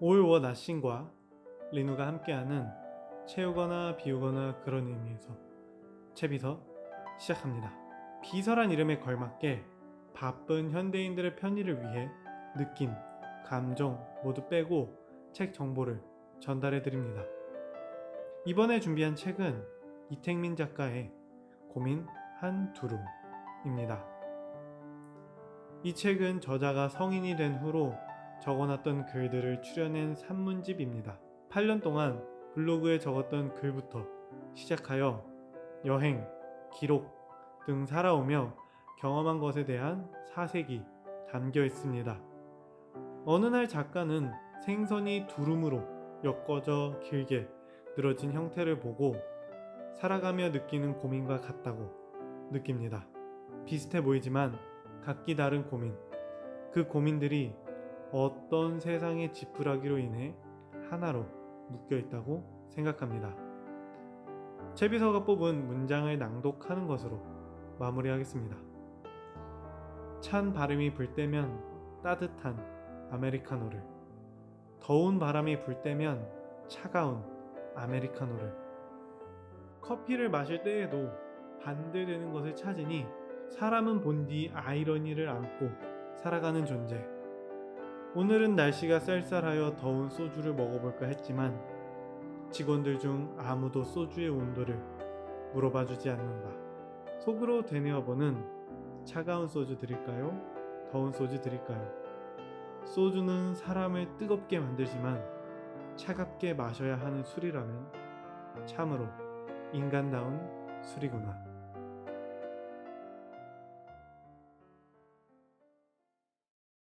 올워 나신과 리누가 함께하는 채우거나 비우거나 그런 의미에서 채비서 시작합니다. 비서란 이름에 걸맞게 바쁜 현대인들의 편의를 위해 느낌, 감정 모두 빼고 책 정보를 전달해 드립니다. 이번에 준비한 책은 이택민 작가의 고민 한 두루입니다. 이 책은 저자가 성인이 된 후로 적어놨던 글들을 추려낸 산문집입니다. 8년 동안 블로그에 적었던 글부터 시작하여 여행, 기록 등 살아오며 경험한 것에 대한 사색이 담겨 있습니다. 어느 날 작가는 생선이 두름으로 엮어져 길게 늘어진 형태를 보고 살아가며 느끼는 고민과 같다고 느낍니다. 비슷해 보이지만 각기 다른 고민. 그 고민들이 어떤 세상의 지푸라기로 인해 하나로 묶여 있다고 생각합니다. 채비서가 뽑은 문장을 낭독하는 것으로 마무리하겠습니다. 찬 바람이 불 때면 따뜻한 아메리카노를, 더운 바람이 불 때면 차가운 아메리카노를, 커피를 마실 때에도 반대되는 것을 찾으니 사람은 본디 아이러니를 안고 살아가는 존재. 오늘은 날씨가 쌀쌀하여 더운 소주를 먹어볼까 했지만 직원들 중 아무도 소주의 온도를 물어봐 주지 않는다. 속으로 되뇌어보는 차가운 소주 드릴까요? 더운 소주 드릴까요? 소주는 사람을 뜨겁게 만들지만 차갑게 마셔야 하는 술이라면 참으로 인간다운 술이구나.